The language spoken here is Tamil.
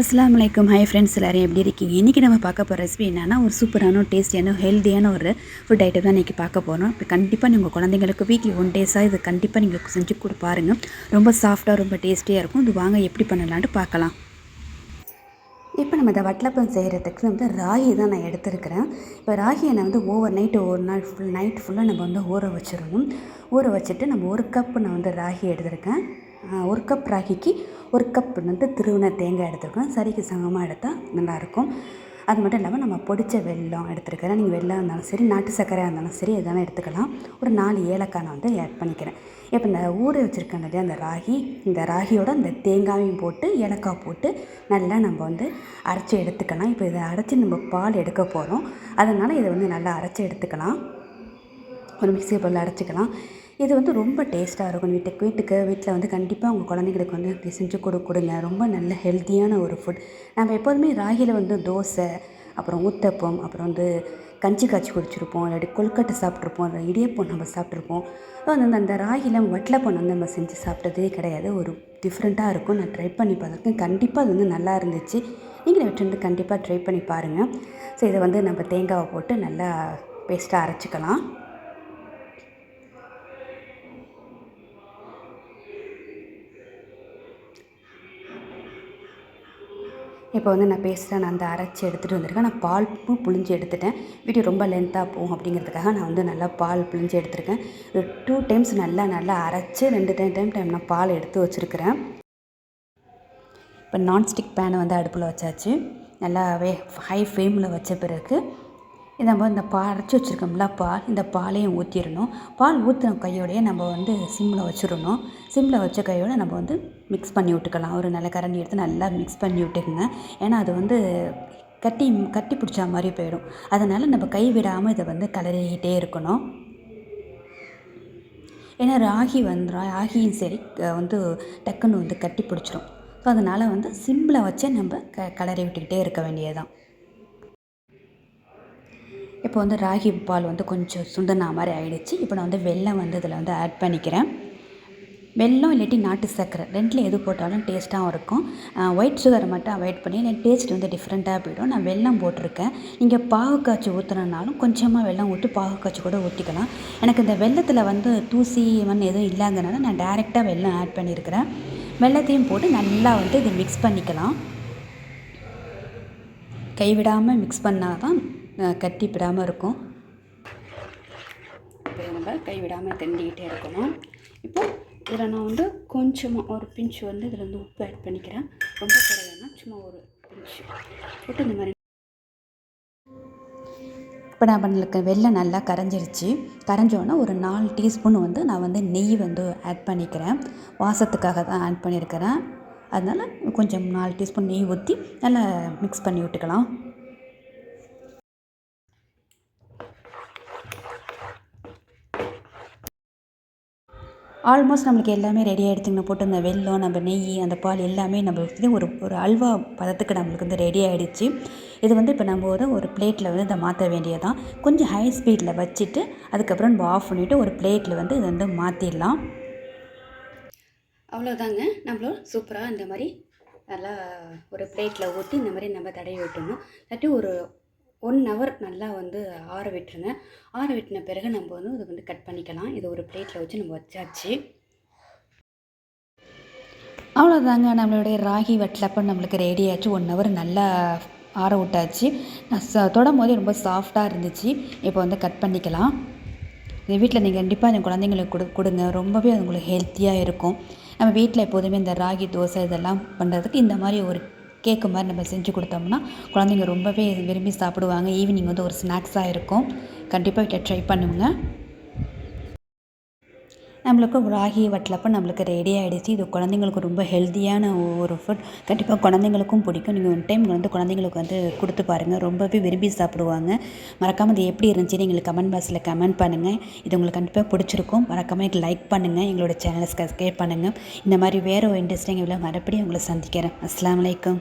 அஸ்லாம் வலைக்கம் ஹை ஃப்ரெண்ட்ஸ் எல்லோரும் எப்படி இருக்கீங்க? இன்றைக்கி நம்ம பார்க்க போகிற ரெசிபி என்னன்னா ஒரு சூப்பரான டேஸ்டியான ஹெல்த்தியான ஒரு ஃபுட் ஐட்டம் தான் இன்றைக்கி பார்க்க போகிறோம் இப்போ கண்டிப்பாக நீங்கள் குழந்தைங்களுக்கு வீக்லி ஒன் டேஸாக இது கண்டிப்பாக நீங்கள் செஞ்சு கொடு பாருங்கள் ரொம்ப சாஃப்டாக ரொம்ப டேஸ்டியாக இருக்கும். இது வாங்க எப்படி பண்ணலான்ட்டு பார்க்கலாம். இப்போ நம்ம இந்த வட்டலப்பம் செய்கிறதுக்கு வந்து ராகி தான் நான் எடுத்துருக்கிறேன். இப்போ ராகியை நான் வந்து ஓவர் நைட்டு ஒரு நாள் ஃபுல் நைட் ஃபுல்லாக நம்ம வந்து ஊற வச்சிடணும். ஊற வச்சுட்டு நம்ம ஒரு கப் நான் வந்து ராகி எடுத்திருக்கேன். ஒரு கப் ராகிக்கு ஒரு கப் வந்து திருவின தேங்காய் எடுத்துருக்கோம் சரிக்கு சமமாக எடுத்தால் நல்லாயிருக்கும். அது மட்டும் இல்லாமல் நம்ம பொடித்த வெல்லம் எடுத்துருக்கிறேன். நீங்கள் வெள்ளம் இருந்தாலும் சரி நாட்டு சர்க்கரையாக இருந்தாலும் சரி எதனால் எடுத்துக்கலாம். ஒரு நாலு ஏலக்காய் நான் வந்து ஆட் பண்ணிக்கிறேன். இப்போ இந்த ஊற வச்சுருக்கேன் இல்லையா அந்த ராகி இந்த ராகியோட இந்த தேங்காயும் போட்டு ஏலக்காய் போட்டு நல்லா நம்ம வந்து அரைச்சி எடுத்துக்கலாம். இப்போ இதை அரைச்சி நம்ம பால் எடுக்க போகிறோம் அதனால் இதை வந்து நல்லா அரைச்சி எடுத்துக்கலாம். ஒரு மிக்சி பொருள் அரைச்சிக்கலாம். இது வந்து ரொம்ப டேஸ்ட்டாக இருக்கும். வீட்டுக்கு வீட்டுக்கு வீட்டில் வந்து கண்டிப்பாக உங்கள் குழந்தைங்களுக்கு வந்து இப்படி செஞ்சு கொடு கொடுங்க. ரொம்ப நல்ல ஹெல்த்தியான ஒரு ஃபுட் நம்ம எப்போதுமே ராகியில் வந்து தோசை அப்புறம் ஊத்தப்பம் அப்புறம் வந்து கஞ்சி காய்ச்சி குடிச்சிருப்போம். இல்லாட்டி கொல்கட்டை சாப்பிட்ருப்போம் இல்லை இடியப்பம் நம்ம சாப்பிட்ருப்போம் ஸோ அந்த அந்த ராகியில் வட்டலப்பம் வந்து நம்ம செஞ்சு சாப்பிட்டதே கிடையாது. ஒரு டிஃப்ரெண்ட்டாக இருக்கும். நான் ட்ரை பண்ணி பார்த்துருக்கேன். கண்டிப்பாக அது வந்து நல்லா இருந்துச்சு. நீங்களும் விட்டு கண்டிப்பாக ட்ரை பண்ணி பாருங்கள் ஸோ இதை வந்து நம்ம தேங்காவை போட்டு நல்லா பேஸ்ட்டாக அரைச்சிக்கலாம். இப்போ வந்து நான் பேசுகிறேன் நான் அந்த அரைச்சி எடுத்துகிட்டு வந்திருக்கேன். நான் பால் பூ புழிஞ்சு எடுத்துட்டேன். வீடியோ ரொம்ப லென்த்தாக போகும் அப்படிங்கிறதுக்காக நான் வந்து நல்லா பால் புழிஞ்சு எடுத்திருக்கேன். ஒரு டூ டைம்ஸ் நல்லா நல்லா அரைச்சி ரெண்டு டைம் டைம் டைம் நான் பால் எடுத்து வச்சுருக்கிறேன். இப்போ நான்ஸ்டிக் பேனை வந்து அடுப்பில் வச்சாச்சு. நல்லா வே ஹை ஃப்ளேமில் வச்ச பிறகு இதை நம்ம இந்த பா அரைச்சி வச்சுருக்கோம்ல பால் இந்த பாலையும் ஊற்றிடணும் பால் ஊற்றின கையோடையே நம்ம வந்து சிம்மில் வச்சிடணும். சிம்மில் வச்ச கையோட நம்ம வந்து மிக்ஸ் பண்ணி விட்டுக்கலாம். ஒரு நல்ல கரண்டி எடுத்து நல்லா மிக்ஸ் பண்ணி விட்டுக்குங்க. ஏன்னா அது வந்து கட்டி கட்டி பிடிச்ச மாதிரி போயிடும். அதனால் நம்ம கை விடாமல் இதை வந்து கலரிக்கிட்டே இருக்கணும். ஏன்னா ராகி வந்து ராகியும் சரி வந்து டக்குன்னு வந்து கட்டி பிடிச்சிரும் ஸோ அதனால் வந்து சிம்மில் வச்சே நம்ம க கலரி விட்டுக்கிட்டே இருக்க வேண்டியதுதான். இப்போ வந்து ராகி பால் வந்து கொஞ்சம் சுண்டனா மாதிரி ஆகிடுச்சு இப்போ நான் வந்து வெல்லம் வந்து இதில் வந்து ஆட் பண்ணிக்கிறேன். வெல்லம் இல்லாட்டி நாட்டு சர்க்கரை ரெண்டில் எது போட்டாலும் டேஸ்ட்டாகவும் இருக்கும். ஒயிட் சுகரை மட்டும் அவாய்ட் பண்ணி எனக்கு டேஸ்ட் வந்து டிஃப்ரெண்ட்டாக போயிடும். நான் வெல்லம் போட்டிருக்கேன். நீங்கள் பாகு காய்ச்சி ஊற்றுறனாலும் கொஞ்சமாக வெல்லம் ஊற்றி பாகு காய்ச்சி கூட ஊற்றிக்கலாம் எனக்கு இந்த வெல்லத்தில் வந்து தூசி மண் எதுவும் இல்லைங்கிறனால நான் டைரெக்டாக வெல்லம் ஆட் பண்ணியிருக்கிறேன் வெல்லத்தையும் போட்டு நல்லா வந்து இதை மிக்ஸ் பண்ணிக்கலாம். கைவிடாமல் மிக்ஸ் பண்ணால் தான் கட்டி விடாமல் இருக்கும். இப்போ நம்ம கைவிடாமல் கிண்டிக்கிட்டே இருக்கணும். இப்போ இதில் நான் வந்து கொஞ்சமாக ஒரு பிஞ்ச் வந்து இதில் வந்து உப்பு ஆட் பண்ணிக்கிறேன். ரொம்ப குறையாமல் சும்மா ஒரு பிஞ்ச் போட்டு இந்த மாதிரி இப்போ நான் பண்ணலுக்கு வெள்ளம் நல்லா கரைஞ்சிருச்சு. கரைஞ்சோன்னே ஒரு நாலு டீஸ்பூன் வந்து நான் வந்து நெய் வந்து ஆட் பண்ணிக்கிறேன். வாசத்துக்காக தான் ஆட் பண்ணியிருக்கிறேன் அதனால் கொஞ்சம் நாலு டீஸ்பூன் நெய் ஊற்றி நல்லா மிக்ஸ் பண்ணி விட்டுக்கலாம். ஆல்மோஸ்ட் நம்மளுக்கு எல்லாமே ரெடியாக ஆகிடுச்சுங்க போட்டு அந்த வெல்லம் நம்ம நெய் அந்த பால் எல்லாமே நம்மளுக்கு வந்து ஒரு ஒரு அல்வா பதத்துக்கு நம்மளுக்கு வந்து ரெடி ஆகிடுச்சு இது வந்து இப்போ நம்ம வந்து ஒரு பிளேட்டில் வந்து இதை மாற்ற வேண்டியதான் கொஞ்சம் ஹை ஸ்பீடில் வச்சுட்டு அதுக்கப்புறம் நம்ம ஆஃப் பண்ணிவிட்டு ஒரு பிளேட்டில் வந்து இதை வந்து மாற்றிடலாம் அவ்வளோதாங்க நம்மளும் சூப்பராக இந்த மாதிரி நல்லா ஒரு பிளேட்டில் ஊற்றி இந்த மாதிரி நம்ம தடவி விட்டுணும் தட்டி ஒரு ஒன் ஹவர் நல்லா வந்து ஆற விட்டுருங்க. ஆற விட்டின பிறகு நம்ம வந்து அதை வந்து கட் பண்ணிக்கலாம். இது ஒரு பிளேட்டில் வச்சு நம்ம வச்சாச்சு. அவ்வளோதாங்க நம்மளுடைய ராகி வட்டலப்பம் நம்மளுக்கு ரெடி ஆச்சு. ஒன் ஹவர் நல்லா ஆற விட்டாச்சு. நான் தொடும் போதே ரொம்ப சாஃப்டாக இருந்துச்சு. இப்போ வந்து கட் பண்ணிக்கலாம். இது வீட்டில் நீங்கள் கண்டிப்பாக இந்த குழந்தைங்களுக்கு கொடு கொடுங்க. ரொம்பவே அது உங்களுக்கு ஹெல்த்தியாக இருக்கும். நம்ம வீட்டில் எப்போதுமே இந்த ராகி தோசை இதெல்லாம் பண்ணுறதுக்கு இந்த மாதிரி ஒரு கேக்கு மாதிரி நம்ம செஞ்சு கொடுத்தோம்னா குழந்தைங்க ரொம்பவே விரும்பி சாப்பிடுவாங்க. ஈவினிங் வந்து ஒரு ஸ்நாக்ஸாக இருக்கும். கண்டிப்பாக ட்ரை பண்ணுங்கள் நம்மளுக்கு ராகி வட்டலப்பம் நம்மளுக்கு ரெடி ஆகிடுச்சு இது குழந்தைங்களுக்கு ரொம்ப ஹெல்த்தியான ஒரு ஃபுட் கண்டிப்பாக குழந்தைங்களுக்கும் பிடிக்கும். நீங்கள் ஒன் டைம் வந்து குழந்தைங்களுக்கு வந்து கொடுத்து பாருங்கள் ரொம்பவே விரும்பி சாப்பிடுவாங்க. மறக்காமல் இது எப்படி இருந்துச்சுன்னு எங்களுக்கு கமெண்ட் பாக்ஸில் கமெண்ட் பண்ணுங்கள் இது உங்களுக்கு கண்டிப்பாக பிடிச்சிருக்கும். மறக்காமல் எனக்கு லைக் பண்ணுங்கள் எங்களோட சேனலை சப்ஸ்கிரைப் பண்ணுங்கள் இந்த மாதிரி வேறு ஒரு இன்ட்ரெஸ்டிங் இவ்வளோ மறுபடியும் உங்களை சந்திக்கிறேன். அஸ்லாம் வலைக்கம்